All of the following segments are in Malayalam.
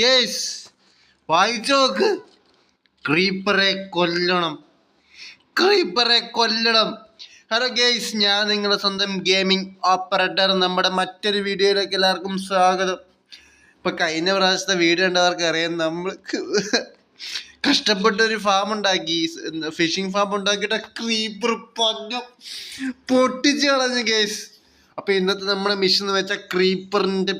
ഗേസ് വായിച്ചു നോക്ക്. ക്രീപ്പറെ കൊല്ലണം. ക്രീപ്പറെ കൊല്ലണം. ഹലോ ഗേസ് ഞാൻ നിങ്ങളുടെ സ്വന്തം ഗെയിമിംഗ് ഓപ്പറേറ്റർ. നമ്മുടെ മറ്റൊരു വീഡിയോയിലേക്ക് എല്ലാവർക്കും സ്വാഗതം. ഇപ്പൊ കഴിഞ്ഞ പ്രാവശ്യത്തെ വീഡിയോ ഉണ്ടവർക്ക് അറിയാം നമ്മൾ കഷ്ടപ്പെട്ട് ഒരു ഫാം ഉണ്ടാക്കി. ഫിഷിംഗ് ഫാം ഉണ്ടാക്കിയിട്ട് ക്രീപ്പർ പഞ്ഞം പൊട്ടിച്ച് കളഞ്ഞു ഗേസ്. അപ്പൊ ഇന്നത്തെ നമ്മുടെ മിഷൻ എന്ന് വെച്ചാൽ ക്രീപ്പറിന്റെ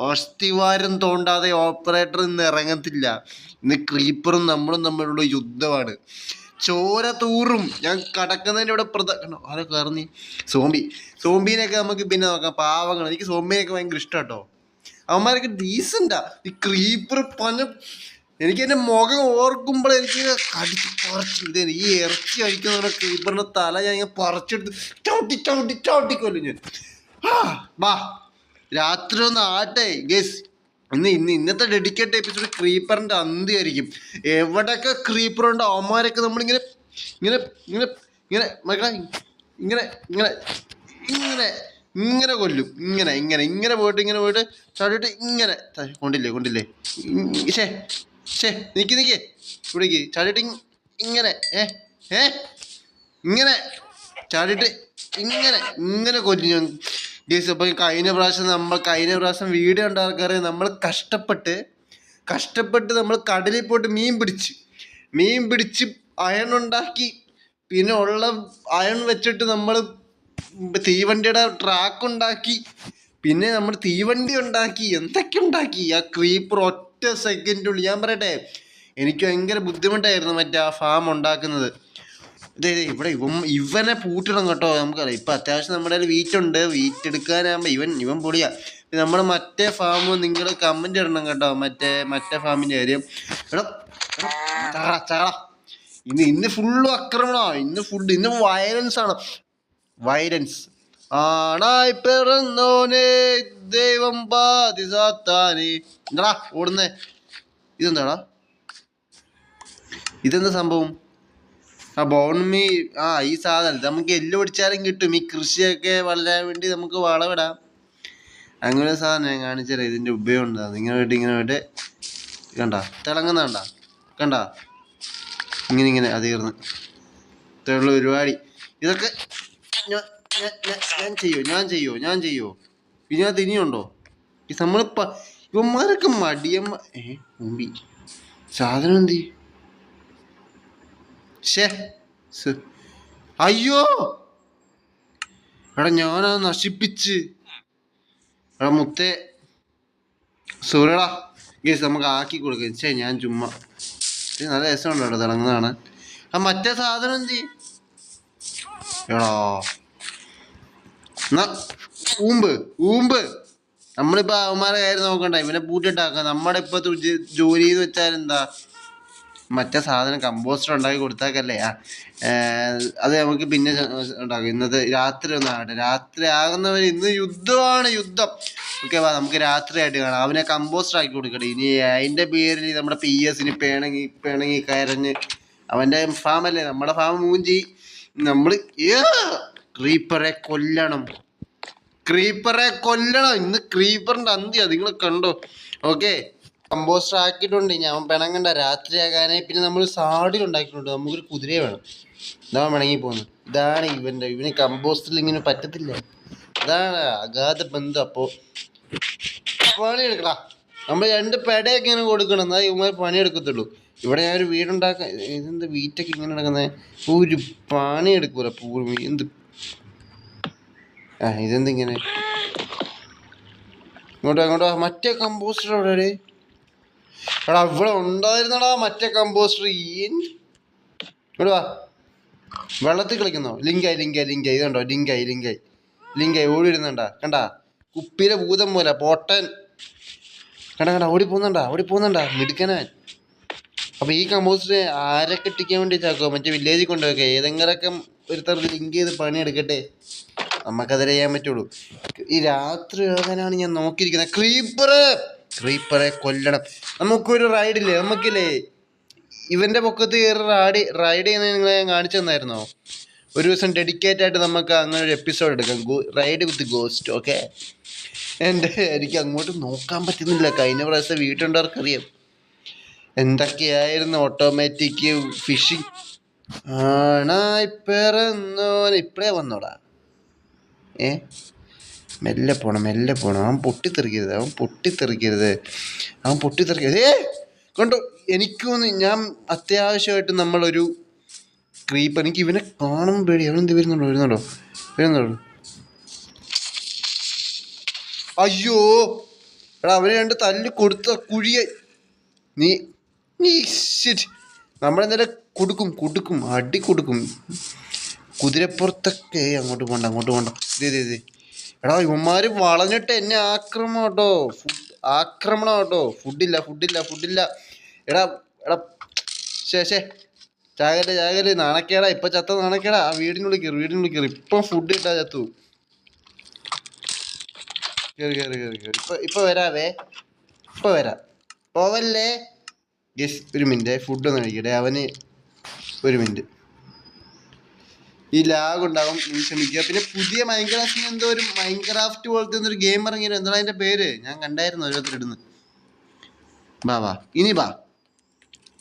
അസ്ഥിവാരം തോണ്ടാതെ ഓപ്പറേറ്റർ ഇന്ന് ഇറങ്ങത്തില്ല. ഇന്ന് ക്രീപ്പറും നമ്മളും തമ്മിലുള്ള യുദ്ധമാണ്. ചോര തൂറും. ഞാൻ കടക്കുന്നതിന്റെ ഇവിടെ പ്രധാന ആരോ കയറുന്നി സോംബി. സോംബീനെയൊക്കെ നമുക്ക് പിന്നെ നോക്കാം. പാവങ്ങൾ എനിക്ക് സോംബീനെയൊക്കെ ഭയങ്കര ഇഷ്ടം കേട്ടോ അവന്മാരൊക്കെ ഡീസന്റാ ഈ ക്രീപ്പർ പഞ്ഞ എനിക്ക് എന്റെ മുഖം ഓർക്കുമ്പോൾ എനിക്ക് കടിച്ച് പറിച്ചിട്ട് ഈ ഇറച്ചി കഴിക്കുന്ന ക്രീപ്പറിന്റെ തല ഞാൻ ഇങ്ങനെ പറിച്ചെടുത്ത് ചവിട്ടി ചവിട്ടി ചവിട്ടിക്കൊല്ലും ഞാൻ. വാ. രാത്രി ഒന്ന് ആട്ടെ ഗസ് ഇന്ന് ഇന്ന് ഇന്നത്തെ ഡെഡിക്കേറ്റ് എപ്പിസോഡ് ക്രീപ്പറിന്റെ അന്ത്യമായിരിക്കും എവിടെയൊക്കെ ക്രീപ്പർ ഉണ്ടോ അവന്മാരൊക്കെ നമ്മളിങ്ങനെ ഇങ്ങനെ ഇങ്ങനെ ഇങ്ങനെ മക്കളെ ഇങ്ങനെ ഇങ്ങനെ ഇങ്ങനെ ഇങ്ങനെ കൊല്ലും. ഇങ്ങനെ ഇങ്ങനെ ഇങ്ങനെ പോയിട്ട് ഇങ്ങനെ പോയിട്ട് ചാടിയിട്ട് ഇങ്ങനെ കൊണ്ടില്ലേ കൊണ്ടില്ലേ? ശേ ശേ നിക്ക് നിക്ക്. ഇവിടേക്ക് ചാടിയിട്ട് ഇങ്ങനെ ഏ ഏ? ഇങ്ങനെ ചാടിയിട്ട് ഇങ്ങനെ ഇങ്ങനെ കൊല്ലും ഞാൻ. ഗേസ് അപ്പോൾ കഴിഞ്ഞ പ്രാവശ്യം നമ്മൾ കഴിഞ്ഞ പ്രാവശ്യം വീഡിയോ ഉണ്ടാക്കാറ് നമ്മൾ കഷ്ടപ്പെട്ട് കഷ്ടപ്പെട്ട് നമ്മൾ കടലിൽ പോയിട്ട് മീൻ പിടിച്ച് മീൻ പിടിച്ച് അയൺ ഉണ്ടാക്കി പിന്നെ ഉള്ള അയൺ വെച്ചിട്ട് നമ്മൾ തീവണ്ടിയുടെ ട്രാക്ക് ഉണ്ടാക്കി പിന്നെ നമ്മൾ തീവണ്ടി ഉണ്ടാക്കി എന്തൊക്കെ ഉണ്ടാക്കി? ആ ക്രീപ്പർ ഒറ്റ സെക്കൻഡുള്ളിൽ ഞാൻ പറയട്ടെ എനിക്ക് ഭയങ്കര ബുദ്ധിമുട്ടായിരുന്നു മറ്റേ ആ ഫാം ഉണ്ടാക്കുന്നത്. ഇതേ ഇവിടെ ഇവൻ ഇവനെ പൂട്ടിടണം കേട്ടോ നമുക്കറിയാം. ഇപ്പം അത്യാവശ്യം നമ്മുടെ കയ്യിൽ വീറ്റുണ്ട് വീറ്റ് എടുക്കാനാകുമ്പോൾ ഇവൻ ഇവൻ പൊളിയാ. നമ്മൾ മറ്റേ ഫാം നിങ്ങൾ കമന്റ് ഇടണം കേട്ടോ മറ്റേ മറ്റേ ഫാമിന്റെ കാര്യം. എടാ ചാടാ ചാടാ. ഇന്ന് ഇന്ന് ഫുള്ള് ആക്രമണമാണ് ഇന്ന് ഫുഡ് ഇന്ന് വയലൻസ് ആണ്. വയലൻസ് ആണായി പിറന്നോനെ ദൈവം ബാധി സാത്താനെ എന്താടാ ഓടുന്നേ. ഇതെന്താടാ? ഇതെന്താ സംഭവം? ആ ബോൺമി ആ ഈ സാധനം. നമുക്ക് എല്ല് പിടിച്ചാലും കിട്ടും. ഈ കൃഷിയൊക്കെ വളരാൻ വേണ്ടി നമുക്ക് വളമിടാം. അങ്ങനെ സാധനം ഞാൻ കാണിച്ചുതരാം ഇതിന്റെ ഉപയോഗം ഉണ്ടാകും ഇങ്ങനെ വേണ്ടി ഇങ്ങനെ വേണ്ടി കണ്ട? തിളങ്ങുന്ന കണ്ട? കണ്ട? ഇങ്ങനെ ഇങ്ങനെ അതീർന്ന്. ഇത്രയുള്ള പരിപാടി. ഇതൊക്കെ ഞാൻ ചെയ്യോ ഞാൻ ചെയ്യോ ഞാൻ ചെയ്യോ. ഇതിനകത്ത് ഇനിയുണ്ടോ? ഈ നമ്മൾ ഇവന്മാരൊക്കെ മടിയമ്മ ഏ മുമ്പി. സാധനം എന്ത്? ഷേ. അയ്യോ! എടാ ഞാനത് നശിപ്പിച്ച്. എടാ മുത്തേ. സൂര്യടാ ഗേസ് നമുക്ക് ആക്കി കൊടുക്കാം. ഛേ ഞാൻ ചുമ്മാ. നല്ല രസമുണ്ടോ തിളങ്ങുന്നതാണ്. ആ മറ്റേ സാധനം എന്ത്? എടാ. എന്നാ ഊമ്പ് ഊമ്പ്. നമ്മളിപ്പോ അവന്മാരെ കാര്യം നോക്കണ്ട. ഇവനെ പൂട്ടിട്ടാക്കാം നമ്മുടെ ഇപ്പൊ ജോലി ചെയ്ത് വെച്ചാൽ എന്താ മറ്റേ സാധനം കമ്പോസ്റ്റർ ഉണ്ടാക്കി കൊടുത്താക്കല്ലേ? അത് നമുക്ക് പിന്നെ ഉണ്ടാക്കും. ഇന്നത്തെ രാത്രി ഒന്നും ആകട്ടെ. രാത്രി ആകുന്നവർ ഇന്ന് യുദ്ധമാണ് യുദ്ധം. ഓക്കെ വാ നമുക്ക് രാത്രിയായിട്ട് കാണാം. അവനെ കമ്പോസ്റ്റർ ആക്കി കൊടുക്കട്ടെ. ഇനി അതിന്റെ പേരിൽ നമ്മുടെ പി എസിന് പേണങ്ങി പേണങ്ങി കരഞ്ഞ് അവന്റെ ഫാമല്ലേ നമ്മുടെ ഫാം മൂഞ്ചി. നമ്മൾ ക്രീപ്പറെ കൊല്ലണം. ക്രീപ്പറെ കൊല്ലണം. ഇന്ന് ക്രീപ്പറിന്റെ അന്ത്യ. നിങ്ങൾ കണ്ടോ? ഓക്കെ കമ്പോസ്റ്റർ ആക്കിയിട്ടുണ്ട്. ഞാൻ രാത്രി രാത്രിയാകാനായി പിന്നെ നമ്മൾ സാഡിൽ ഉണ്ടാക്കിയിട്ടുണ്ട്. നമുക്കൊരു കുതിരയെ വേണം. ഇതാ പിണങ്ങി പോകുന്നത് ഇതാണ് ഇവന്റെ. ഇവന് കമ്പോസ്റ്ററിൽ ഇങ്ങനെ പറ്റത്തില്ല. അതാണ് അഗാധ ബന്ധം അപ്പോ. പണിയെടുക്കടാ നമ്മൾ രണ്ട് പെടയൊക്കെ ഇങ്ങനെ കൊടുക്കണം. എന്നാൽ ഇവന്മാർ പണിയെടുക്കത്തുള്ളൂ ഇവിടെ ഞാൻ ഒരു വീടുണ്ടാക്കാൻ ഇതെന്ത് വീറ്റൊക്കെ ഇങ്ങനെ നടക്കുന്നത് ഒരു പണിയെടുക്കൂല പൂർവം എന്ത് ആ ഇതെന്തിങ്ങനെ? ഇങ്ങോട്ടോ ഇങ്ങോട്ടോ മറ്റേ കമ്പോസ്റ്റർ എവിടെ എടാ ഇവിടെ ഉണ്ടായിരുന്നടാ മറ്റേ കമ്പോസ്റ്റർ ഇങ്ങോട്ട് വാ. വെള്ളത്തിൽ കളിക്കുന്നോ? ലിങ്കായി ലിങ്കായി ലിങ്കായി. ഇതുണ്ടോ? ലിങ്കായി ലിങ്കായി. ലിങ്കായി ഓടി വരുന്നുണ്ടാ. കണ്ടാ? കുപ്പിയിലെ ഭൂതം പോലെ പോട്ടൻ. കണ്ട കണ്ട ഓടി പോകുന്നുണ്ടാ ഓടി പോകുന്നുണ്ടാ. മിടുക്കനാൻ അപ്പൊ ഈ കമ്പോസ്റ്റർ ആരെ കെട്ടിക്കാൻ വേണ്ടി ചാക്കോ മറ്റേ വില്ലേജിൽ കൊണ്ടുപോയൊക്കെ ഏതെങ്കിലൊക്കെ ഒരു തരത്തിൽ ലിങ്ക് ചെയ്ത് പണിയെടുക്കട്ടെ. നമുക്കതിരെ ചെയ്യാൻ പറ്റുള്ളൂ. ഈ രാത്രി ആകാനാണ് ഞാൻ നോക്കിയിരിക്കുന്നത്. ക്രീപ്പറ്! ക്രീപ്പറെ കൊല്ലണം. നമുക്കൊരു റൈഡില്ലേ? നമുക്കില്ലേ? ഇവന്റെ പൊക്കത്ത് കയറി റൈഡ് റൈഡ് ചെയ്യുന്നത് നിങ്ങളെ ഞാൻ കാണിച്ചു തന്നായിരുന്നോ? ഒരു ദിവസം ഡെഡിക്കേറ്റ് ആയിട്ട് നമുക്ക് അങ്ങനെ ഒരു എപ്പിസോഡ് എടുക്കാം. റൈഡ് വിത്ത് ഗോസ്റ്റ് ഓക്കെ എന്റെ എനിക്ക് അങ്ങോട്ട് നോക്കാൻ പറ്റുന്നില്ല. കഴിഞ്ഞ പ്രാവശ്യം വീട്ടുണ്ടവർക്കറിയാം എന്തൊക്കെയായിരുന്നു ഓട്ടോമാറ്റിക് ഫിഷിങ് ആണായി പിറന്നോൻ. ഇപ്പഴേ വന്നോടാ. ഏ? മെല്ലെ പോണം മെല്ലെ പോണം. അവൻ പൊട്ടിത്തെറിക്കരുത് അവൻ പൊട്ടിത്തെറിക്കരുത്. അവൻ പൊട്ടിത്തെറിക്കരുത്. ഏ? കണ്ടോ? എനിക്കൊന്ന് ഞാൻ അത്യാവശ്യമായിട്ട് നമ്മളൊരു ക്രീപ്പ് എനിക്ക് ഇവനെ കാണുമ്പോൾ പേടി. അവനെന്ത് വരുന്നുണ്ടോ? വരുന്നുണ്ടോ? വരുന്നുണ്ടോ? അയ്യോ! എടാ അവന് രണ്ട് തല്ല് കൊടുത്ത കുഴിയെ നീ നീ. നമ്മളെന്തായാലും കൊടുക്കും കൊടുക്കും അടി കൊടുക്കും. കുതിരപ്പുറത്തൊക്കെ അങ്ങോട്ട് പോണ്ട അങ്ങോട്ട് പോണ്ട. ഇതേ ഇതേ എടാ ഇവന്മാര് വളഞ്ഞിട്ട് എന്നെ ആക്രമണം കേട്ടോ. ആക്രമണം കേട്ടോ. ഫുഡില്ല ഫുഡില്ല ഫുഡില്ല. എടാ എടാ ശേ ശേ ചാകൽ ചാകൽ നാണക്കേടാ. ഇപ്പൊ ചത്ത നാണക്കേടാ. ആ വീടിനുള്ളിൽ കയറി വീടിനുള്ളിൽ കയറി ഇപ്പൊ ഫുഡ് കിട്ടാ ചത്തു. കയറി കയറി കയറി കയറി ഇപ്പൊ ഇപ്പൊ വരാവേ. ഇപ്പൊ വരാം. പോവല്ലേ? യെസ് ഒരു മിനിറ്റ്. ഫുഡ് ഒന്ന് കഴിക്കട്ടെ. അവന് ഒരു മിനിറ്റ്. ഈ ലാഗ് ഉണ്ടാവും നീ ക്ഷമിക്കുക. പിന്നെ പുതിയ മൈൻക്രാഫ്റ്റിന് എന്തോ ഒരു മൈൻക്രാഫ്റ്റ് പോലത്തെ ഒരു ഗെയിം ഇറങ്ങിയത് എന്താണ് അതിന്റെ പേര്? ഞാൻ കണ്ടായിരുന്നു ഓരോരുത്തർ ഇടുന്നു ബാ വാ. ഇനി ബാ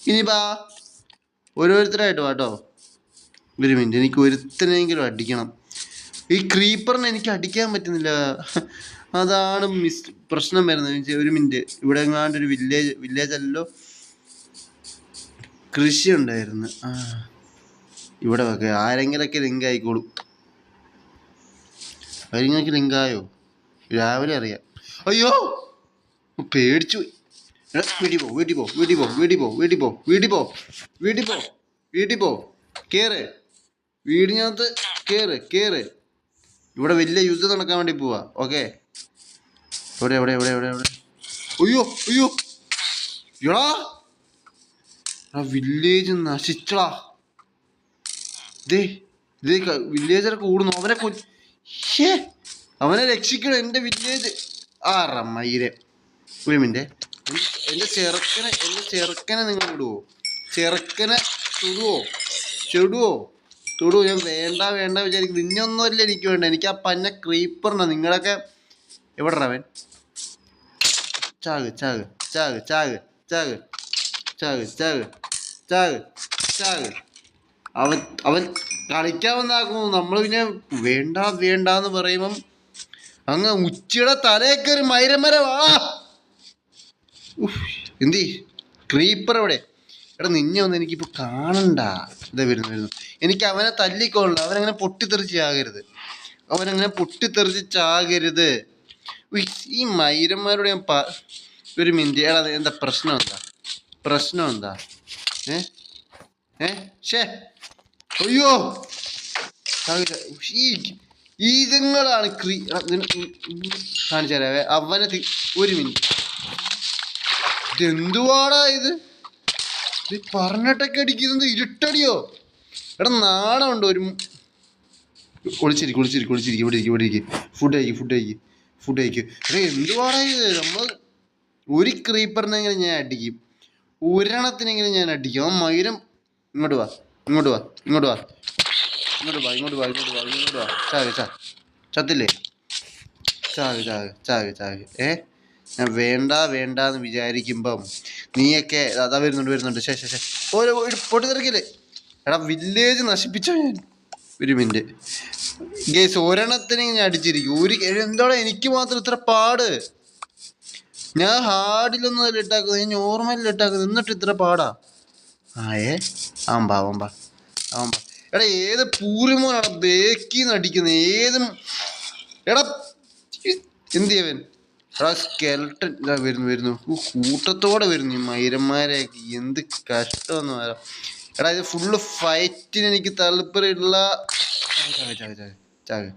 ഇനി ബാ ഓരോരുത്തരായിട്ട് വാട്ടോ ഒരു മിനിറ്റ് എനിക്ക് ഒരുത്തനെങ്കിലും അടിക്കണം. ഈ ക്രീപ്പറിനെ എനിക്ക് അടിക്കാൻ പറ്റുന്നില്ല. അതാണ് മിസ് പ്രശ്നം വരുന്നത്. ഒരു മിനിറ്റ് ഇവിടെ എങ്ങാണ്ട് ഒരു വില്ലേജ് വില്ലേജ് അല്ലല്ലോ കൃഷി ഉണ്ടായിരുന്നു ആ. ഇവിടെ വെക്ക ആരെങ്കിലൊക്കെ ലിങ്ക് ആയിക്കോളും ആരെങ്കിലൊക്കെ ലിങ്ക് ആയോ രാവിലെ അറിയാം. അയ്യോ! പേടിച്ചു വീട്ടിൽ പോ വീട്ടിൽ പോ വീട്ടിൽ പോ വീട്ടിൽ പോ വീട്ടിൽ പോ വീട്ടിൽ പോ വീട്ടിൽ പോ വീട്ടിൽ പോ. കേറ്. വീടിനകത്ത് കേറ് കേറ്. ഇവിടെ വലിയ യുദ്ധം നടക്കാൻ വേണ്ടി പോവാ. ഓക്കെ. എവിടെ എവിടെ എവിടെ എവിടെ എവിടെ? അയ്യോ അയ്യോ. എടാ വില്ലേജ് നശിച്ചടാ. ദേ കൂടുന്നു അവനെ കൊ അവനെ രക്ഷിക്കണം എന്റെ വില്ലേജ്. ആ റമ്മയിരെ ഒരു മിനിറ്റ് എന്റെ ചെറുക്കനെ എന്റെ ചെറുക്കനെ നിങ്ങൾ വിടുവോ? ചെറുക്കനെ തൊടുവോ? ചെടുവോ തൊടുവോ? ഞാൻ വേണ്ട വേണ്ട വിചാരിക്കും നിന്നൊന്നുമല്ല എനിക്ക് വേണ്ട. എനിക്ക് ആ പന്ന ക്രീപ്പറിനാ. നിങ്ങളൊക്കെ എവിടെ അവൻ? ചാക് ചാക് ചാക് ചാക് ചാക് ചാക് ചാക് ചാക് ചാക്. അവൻ അവൻ കളിക്കാവുന്നാക്കുന്നു നമ്മൾ പിന്നെ വേണ്ട വേണ്ട എന്ന് പറയുമ്പം അങ്ങ് ഉച്ചയുടെ തലേ കയറി മൈരമരവാ എന്തി ക്രീപ്പർ എവിടെ? എടാ നിന്നെ ഒന്നും എനിക്കിപ്പോൾ കാണണ്ട. ഇതാ വരുന്നു വരുന്നു. എനിക്ക് അവനെ തല്ലിക്കൊള്ളണം അവനങ്ങനെ പൊട്ടിത്തെറിച്ച് ചാകരുത്. അവനങ്ങനെ പൊട്ടിത്തെറിച്ച് ചാകരുത്. ഈ മൈരന്മാരോട് ഞാൻ പ ഒരു മിനിറ്റ് എടാ എന്താ പ്രശ്നം എന്താ? പ്രശ്നം എന്താ? ഏ? ഏ? ഷേ അയ്യോ. ഇതുങ്ങളാണ് ക്രീ കാണിച്ചു തരാവേ. അവനെ ഒരു മിനിറ്റ്. ഇതെന്തുവാടാ ഇത്? പറഞ്ഞിട്ടൊക്കെ അടിക്കുന്നത് ഇരുട്ടടിയോ? എടാ നാണമുണ്ട് ഒരു ഒളിച്ചിരിക്കും ഒളിച്ചിരിക്കും ഒളിച്ചിരിക്കും ഇവിടെ ഇരിക്കും ഇവിടെ ഇരിക്കും ഫുഡ് കഴിക്കും ഫുഡ് കഴിക്കും ഫുഡ് കഴിക്കും. എടാ എന്തുവാടാ ഇത്? നമ്മൾ ഒരു ക്രീപ്പറിനെങ്കിലും ഞാൻ അടിക്കും? ഒരെണ്ണത്തിനെങ്കിലും ഞാൻ അടിക്കും? ആ മൈരം ഇങ്ങോട്ട് വാ. ഇങ്ങോട്ട് വാ ഇങ്ങോട്ട് വാ. ഇങ്ങോട്ട് വാ ഇങ്ങോട്ട് വാ ഇങ്ങോട്ട് വാ ഇങ്ങോട്ട് വാ. ചാക് ചാ ചത്തില്ലേ? ചാക് ചാക് ചാക് ചാക് ഏ? ഞാൻ വേണ്ട വേണ്ട എന്ന് വിചാരിക്കുമ്പം നീയൊക്കെ അതാ വരുന്നുണ്ട് വരുന്നുണ്ട്. ശേ ശേ ശേ ഓരോ പൊട്ടിത്തെറിക്കല്ലേ എടാ വില്ലേജ് നശിപ്പിച്ചോ ഞാൻ? ഒരു മിനിറ്റ് ഗേസ് ഒരെണ്ണത്തിന് ഞാൻ അടിച്ചിരിക്കും. ഒരു എന്താണ് എനിക്ക് മാത്രം ഇത്ര പാട്? ഞാൻ ഹാർഡിലൊന്നും ഇട്ടാക്കുന്നത് ഞാൻ നോർമലിൽ ഇട്ടാക്കുന്നത് എന്നിട്ട് ഇത്ര പാടാ? ആയേ ആമ്പാ ആമ്പാ എടാ ഏത് പൂരിമോനാണ് ബേക്കിന്ന് അടിക്കുന്നത് ഏതും എടാ എന്ത് ചെയ്യവൻ എടാ സ്കെൽട്ടൻ ഇതാ വരുന്നു വരുന്നു കൂട്ടത്തോടെ വരുന്നു ഈ മൈരന്മാരെ എന്ത് കഷ്ടമെന്ന് പറയാം എടാ ഇത് ഫുള്ള് ഫൈറ്റിന് എനിക്ക് താല്പര്യമുള്ള ചാക് ചാക്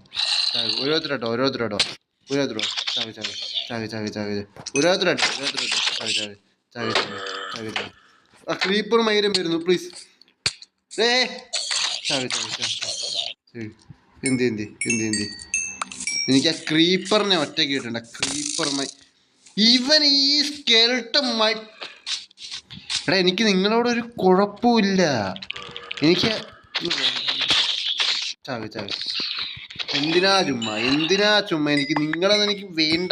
ചാക് ഓരോരുത്തരട്ടോ ഓരോരുത്തരട്ടോ ഓരോരുത്തരോ ചാക് ചാക് ചാക് ചാക് ചാക് ഓരോരുത്തരട്ടോ ഓരോരുത്തരട്ടോ ചാക് ചാക് ആ ക്രീപ്പർ മൈരം വരുന്നു പ്ലീസ് ഏ ചാവി ചാവി എന്തി എന്തി എന്തി എന്തി? എനിക്ക് ആ ക്രീപ്പറിനെ ഒറ്റയ്ക്ക് കിട്ടണ്ട. ക്രീപ്പർ മൈ ഇവൻ ഈ സ്കെൽട്ട് മൈ എടാ എനിക്ക് നിങ്ങളോട് ഒരു കുഴപ്പമില്ല. എനിക്ക് ചാവി ചാവി. എന്തിനാ ചുമ്മാ എന്തിനാ ചുമ്മാ എനിക്ക് നിങ്ങളൊന്നും എനിക്ക് വേണ്ട.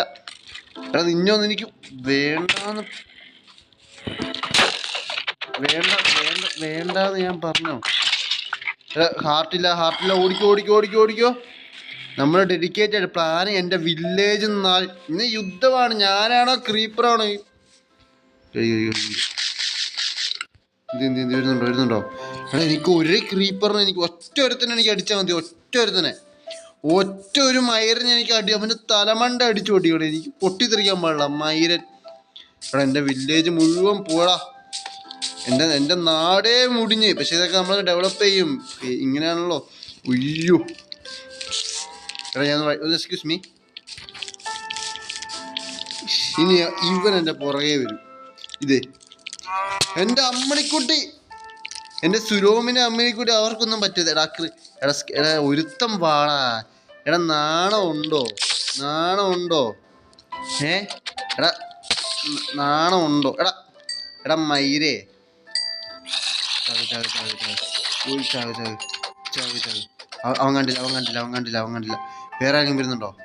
എടാ നിന്നൊന്നും എനിക്ക് വേണ്ടാന്ന് വേണ്ട വേണ്ട വേണ്ടാന്ന് ഞാൻ പറഞ്ഞോ. ഹാർട്ടില്ല ഹാർട്ടില്ല ഓടിക്കോ ഓടിക്കോ ഓടിക്കോ ഓടിക്കോ. നമ്മൾ ഡെഡിക്കേറ്റഡ് പ്ലാൻ എന്റെ വില്ലേജ് ഇന്ന് യുദ്ധമാണ് ഞാനാണോ ക്രീപ്പറാണോ വരുന്നുണ്ടോ വരുന്നുണ്ടോ? എനിക്ക് ഒരേ ക്രീപ്പറിന് എനിക്ക് ഒറ്റ ഒരുത്തനെ എനിക്ക് അടിച്ചാൽ മതി ഒറ്റ ഒരുത്തനെ. ഒറ്റ ഒരു മയിരനെ എനിക്ക് അടി അവന്റെ തലമണ്ട അടിച്ചു പൊട്ടിയോടെ എനിക്ക് പൊട്ടിത്തെറിക്കാൻ പാടില്ല മയിരൻ എടാ എന്റെ വില്ലേജ് മുഴുവൻ പോടാ. എന്റെ എന്റെ നാടേ മുടിഞ്ഞ്. പക്ഷെ ഇതൊക്കെ നമ്മൾ ഡെവലപ്പ് ചെയ്യും. ഇങ്ങനെയാണല്ലോ. ഉയ്യോ എടാ ഞാൻ എക്സ്ക്യൂസ് മീ ഇനി ഇവൻ എന്റെ പുറകെ വരും. ഇത്. എന്റെ അമ്മണിക്കുട്ടി. എന്റെ സുരോമിനെ അമ്മണിക്കുട്ടി അവർക്കൊന്നും പറ്റരുത്. എടാ എടാ എടാ ഒരുത്തം വാടാ. എടാ നാണം ഉണ്ടോ നാണം ഉണ്ടോ ഏ? എടാ നാണം ഉണ്ടോ എടാ എടാ മയിരേ ചാവ് ചാവ് ചാവ്. ചാവി ചാവ്. അവൻ കണ്ടില്ല അവൻ കണ്ടില്ല അവൻ കണ്ടില്ല അവൻ കണ്ടില്ല. വേറെ ആരെങ്കിലും വരുന്നുണ്ടോ?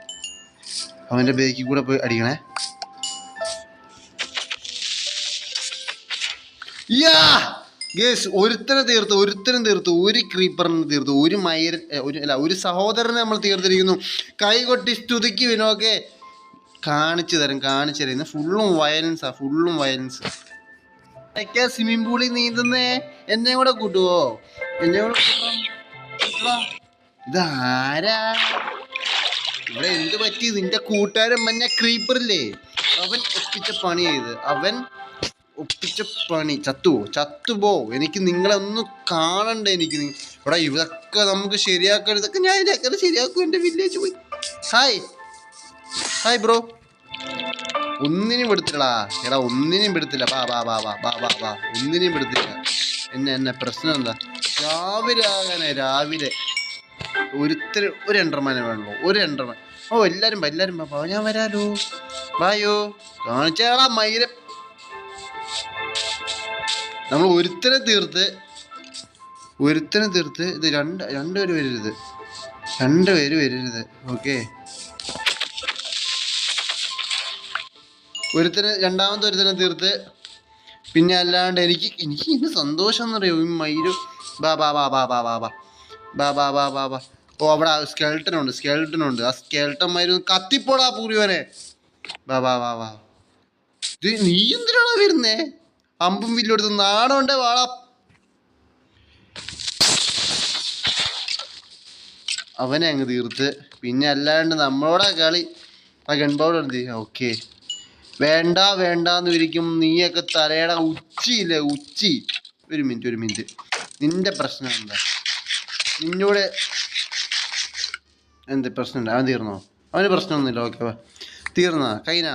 അവന്റെ ബേക്കിൽ കൂടെ പോയി അടിക്കണേ. യാ! ഗേസ് ഒരുത്തനെ തീർത്ത് ഒരുത്തനും തീർത്ത് ഒരു ക്രീപ്പറിനെ തീർത്ത് ഒരു മയർ ഒരു അല്ല ഒരു സഹോദരനെ നമ്മൾ തീർത്തിരിക്കുന്നു. കൈകൊട്ടി സ്തുതിക്ക് വിനോക്കെ. കാണിച്ചു തരും കാണിച്ചു തരും. ഫുള്ളും വയലൻസാ ഫുള്ളും വയലൻസ് ഒക്കെ സ്വിമ്മിംഗ് പൂളിൽ നീന്തുന്നേ. എന്നെ കൂടെ കൂട്ടുവോ? എന്നെ കൂടെ. ഇതാരാ? ഇവിടെ എന്ത് പറ്റി? നിന്റെ കൂട്ടുകാരൻ മഞ്ഞ ക്രീപ്പറില്ലേ അവൻ ഒപ്പിച്ച പണി ചെയ്ത് അവൻ ഒപ്പിച്ച പണി. ചത്തുവോ? ചത്തുപോ. എനിക്ക് നിങ്ങളെ ഒന്ന് കാണണ്ട എനിക്ക്. ഇവിടെ ഇതൊക്കെ നമുക്ക് ശരിയാക്കാൻ ഇതൊക്കെ ഞാൻ ശരിയാക്കും. എന്റെ വില്ലേജ് പോയി. ഹായ് ഹായ് ബ്രോ ഒന്നിനും പെടുത്തില്ലടാ. എടാ ഒന്നിനും പെടുത്തില്ല. വാ വാ വാ വാ വാ വാ വാ. ഒന്നിനും പെടുത്തില്ല. എന്നെ എന്നെ പ്രശ്നം എന്താ? രാവിലെ ആകാനെ രാവിലെ. ഒരുത്തര് ഒരു എൻഡർമാനെ വേണല്ലോ. ഒരു എൻഡർമാൻ. ഓ എല്ലാവരും എല്ലാരും വാ, ഞാൻ വരാലോ. വായോ. കാണിച്ചാളാ മയിര നമ്മൾ ഒരുത്തനെ തീർത്ത് ഒരുത്തനെ തീർത്ത് ഇത് രണ്ട് രണ്ടുപേര് വരരുത്. രണ്ടുപേര് വരരുത്. ഓക്കെ. ഒരുത്തന് രണ്ടാമത്തെ ഒരുത്തനെ തീർത്ത് പിന്നെ അല്ലാണ്ട് എനിക്ക് എനിക്ക് ഇന്ന് സന്തോഷം എന്നറിയോ ഈ മയിലും ബാ ബാ ബാ ബാ ബാ ബാ ബാ ബാ ബാ ബാ ബാ ബാ ഓ അവിടെ സ്കെൽട്ടനുണ്ട് സ്കെൽട്ടനുണ്ട് ആ സ്കെൽട്ടൻ മയിലും കത്തിപ്പോടാ പൂരിവനെ ബാ ബാ ബാ ബാ നീ എന്തിനാണോ വരുന്നേ അമ്പും വില്ലും എടുത്ത് വാള അവനെ അങ്ങ് തീർത്ത് പിന്നെ അല്ലാണ്ട് നമ്മളോടാ കളി ആ ഗൺബോർഡ് ഓക്കെ വേണ്ട വേണ്ടാന്ന് വിരിക്കും നീയൊക്കെ തലയുടെ ഉച്ചിയില്ലേ ഉച്ചി. ഒരു മിനിറ്റ് ഒരു മിനിറ്റ്. നിന്റെ പ്രശ്നം എന്താ? നിന്നോട് എന്ത് പ്രശ്നമുണ്ട് അവൻ തീർന്നോ? അവന് പ്രശ്നമൊന്നുമില്ല. ഓക്കെ തീർന്നാ? കൈന?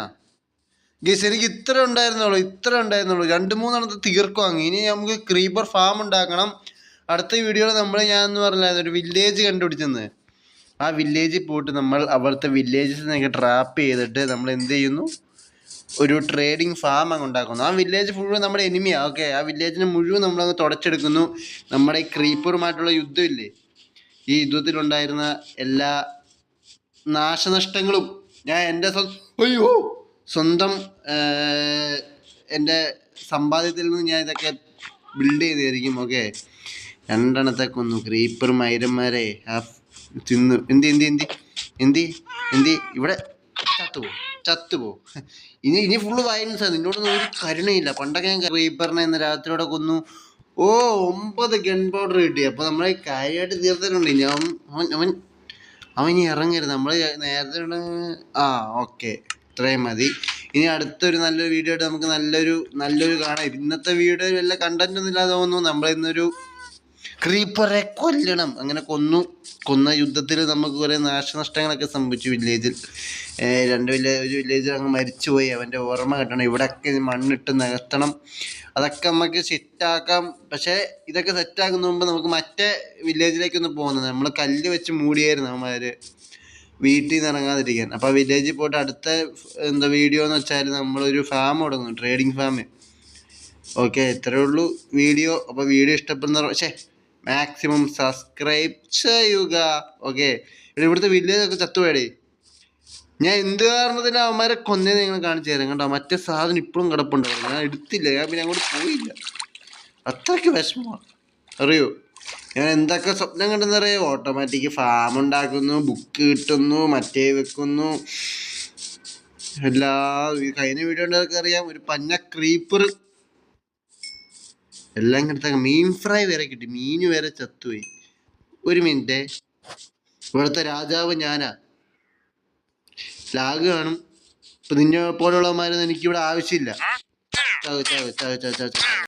ഗീസ് എനിക്ക് ഇത്ര ഉണ്ടായിരുന്നുള്ളൂ ഇത്ര ഉണ്ടായിരുന്നുള്ളൂ. രണ്ട് മൂന്നെണ്ണത്ത് തീർക്കുവാങ്ങി ഇനി നമുക്ക് ക്രീപ്പർ ഫാം ഉണ്ടാക്കണം. അടുത്ത വീഡിയോയിൽ നമ്മൾ ഞാൻ എന്ന് പറഞ്ഞാൽ ഒരു വില്ലേജ് കണ്ടുപിടിച്ചെന്ന്. ആ വില്ലേജിൽ പോയിട്ട് നമ്മൾ അവിടുത്തെ വില്ലേജസിനൊക്കെ ട്രാപ്പ് ചെയ്തിട്ട് നമ്മൾ എന്ത് ചെയ്യുന്നു? ഒരു ട്രേഡിംഗ് ഫാം അങ്ങ് ഉണ്ടാക്കുന്നു. ആ വില്ലേജ് ഫുള്ളും നമ്മുടെ എനിമിയാണ് ഓക്കെ ആ വില്ലേജിനെ മുഴുവൻ നമ്മളങ്ങ് തുടച്ചെടുക്കുന്നു. നമ്മുടെ ഈ ക്രീപ്പറുമായിട്ടുള്ള യുദ്ധമില്ലേ? ഈ യുദ്ധത്തിലുണ്ടായിരുന്ന എല്ലാ നാശനഷ്ടങ്ങളും ഞാൻ എന്റെ അയ്യോ! സ്വന്തം എന്റെ സമ്പാദ്യത്തിൽ നിന്ന് ഞാൻ ഇതൊക്കെ ബിൽഡ് ചെയ്തായിരിക്കും ഓക്കെ രണ്ടെണ്ണത്തെ കൊന്നു. ക്രീപ്പർ മൈരന്മാരെ. ആ തിന്നു. എന്തി എന്തി എന്തി? എന്തി? എന്തി? ഇവിടെ ചത്തുപോ ചത്തുപോ ഇനി ഇനി ഫുള്ള് ആണ് നിന്നോടൊന്നും ഒരു കരുണയില്ല. പണ്ടൊക്കെ ഞാൻ ക്രീപ്പറിനെ ഇന്ന് രാത്രിയോടെ കൊന്നു. ഓ ഒമ്പത് ഗൺ പൗഡർ കിട്ടി. അപ്പോൾ നമ്മളെ കാര്യമായിട്ട് തീർത്തിട്ടുണ്ട്. ഇനി അവൻ അവൻ അവൻ ഇനി ഇറങ്ങരുത്. നമ്മൾ നേരത്തെ ആ ഓക്കെ ഇത്രയും മതി. ഇനി അടുത്തൊരു നല്ലൊരു വീഡിയോ ആയിട്ട് നമുക്ക് നല്ലൊരു നല്ലൊരു കാണാം. ഇന്നത്തെ വീഡിയോ വല്ല കണ്ടന്റ് ഒന്നും ഇല്ലാതെ തോന്നുന്നു നമ്മൾ ഇന്നൊരു ക്രീപ്പറെ കൊല്ലണം. അങ്ങനെ കൊന്നു. കൊന്ന യുദ്ധത്തിൽ നമുക്ക് കുറേ നാശനഷ്ടങ്ങളൊക്കെ സംഭവിച്ചു വില്ലേജിൽ രണ്ട് വില്ലേജ് ഒരു വില്ലേജിൽ അങ്ങ് മരിച്ചുപോയി. അവന്റെ ഓർമ്മ കിട്ടണം ഇവിടെയൊക്കെ മണ്ണിട്ട് നികത്തണം. അതൊക്കെ നമുക്ക് സെറ്റാക്കാം പക്ഷേ ഇതൊക്കെ സെറ്റാക്കുന്ന മുമ്പ് നമുക്ക് മറ്റേ വില്ലേജിലേക്ക് ഒന്ന് പോകുന്നത് നമ്മൾ കല്ല് വെച്ച് മൂടിയായിരുന്നു അവന്മാർ വീട്ടിൽ നിന്ന് ഇറങ്ങാതിരിക്കാൻ. അപ്പോൾ വില്ലേജിൽ പോയിട്ട് അടുത്ത എന്താ വീഡിയോ എന്ന് വെച്ചാൽ നമ്മളൊരു ഫാം തുടങ്ങും. ട്രേഡിംഗ് ഫാം ഓക്കെ ഇത്രയേ ഉള്ളൂ വീഡിയോ. അപ്പോൾ വീഡിയോ ഇഷ്ടപ്പെടുന്ന പക്ഷേ മാക്സിമം സബ്സ്ക്രൈബ് ചെയ്യുക. ഓക്കെ ഇവിടുത്തെ വില്ലേജ് ഒക്കെ ചത്തുപോയടേ. ഞാൻ എന്ത് കാരണത്തിന് അവന്മാരെ കൊന്നേന്ന് നിങ്ങൾ കാണിച്ചു തരാം കണ്ടോ? മറ്റേ സാധനം ഇപ്പോഴും കിടപ്പുണ്ട്. ഞാൻ എടുത്തില്ല. ഞാൻ പിന്നെ അങ്ങോട്ട് പോയില്ല. അത്രയ്ക്ക് വിഷമമാണ്. അറിയോ? ഞാൻ എന്തൊക്കെ സ്വപ്നം കണ്ടെന്നറിയോ ഓട്ടോമാറ്റിക് ഫാം ഉണ്ടാക്കുന്നു ബുക്ക് കിട്ടുന്നു മറ്റേ വെക്കുന്നു. എല്ലാ കഴിഞ്ഞ വീഡിയോ ഉണ്ടൊക്കെ അറിയാം ഒരു പഞ്ഞ ക്രീപ്പർ എല്ലാം കിടത്ത മീൻ ഫ്രൈ വരെ കിട്ടി. മീൻ വരെ ചത്തുപോയി. ഒരു മിനിറ്റ്. ഇവിടുത്തെ രാജാവ് ഞാനാ. ലാഗ് കാണും. ഇപ്പൊ നിന്നെ പോലുള്ളവന്മാരൊന്നും എനിക്കിവിടെ ആവശ്യമില്ല. ചാവ് ചാവ് ചാവ് ചാവ് ചാവ്.